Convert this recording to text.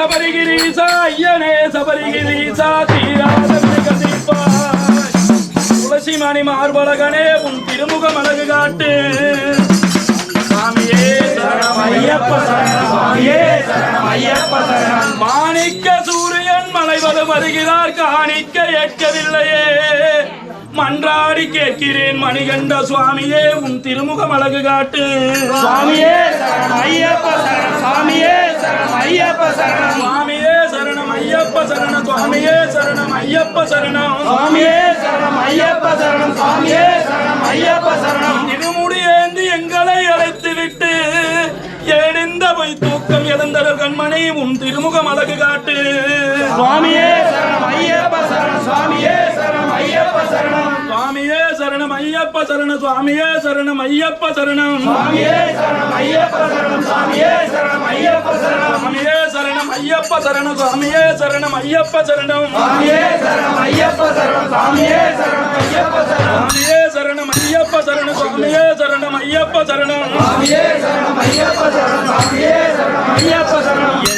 சபரிகிரீசா ஐயனே சபரிகிரீசா தீராத துளசி மணி மார்பழகனே உன் திருமுகம் அழகு காட்டு. சாமியே சரணம் ஐயப்ப சரணம் சாமியே சரணம் ஐயப்ப சரணம். மாணிக்க சூரியன் மலைவது வருகிறார் காணிக்க ஏற்கவில்லையே. மன்றாடி கேட்கிறேன் மணிகண்ட சுவாமியே உன் திருமுகம் அழகு காட்டு. சுவாமியே சரணம் ஐயப்ப சரணம் சாமியே சரணம் ஐயப்ப சரணம். சுவாமியே சரணம் ஐயப்ப சரணம் சுவாமியே சரணம் ஐயப்ப சரணம். சுவாமியே சரணம் ஐயப்ப சரணம் சாமியே சரணம் ஐயப்ப சரணம். ஏந்தி எங்களை அழைத்து விட்டு எழுந்தவர் கண்மணி உன் திருமுகம் அழகு காட்டு சுவாமியே சரணம் ஐயப்ப சரணம் சுவாமியே சரணம் ஐயப்ப சரணம் சுவாமியே சரணம் ஐயப்ப சரணம் சுவாமியே சரணம் ஐயப்ப சரணம் சுவாமியே சரணம் ஐயப்ப சரணம் சாமியே சரணம் ஐயப்ப சரணம் சுவாமியே சரணம் ஐயப்ப சரணம் சுவாமியே சரணம் ஐயப்ப சரணம் சாமியே சரணம் ஐயப்ப சரணம் சாமியே சரணம் ஐயப்ப சரணம் சுவாமியே சரணம் ஐயப்ப சரணம் சுவாமியே சரணம் ஐயப்ப சரணம் சாமியே சரணம் ஐயப்ப சரணம் Я позорвал.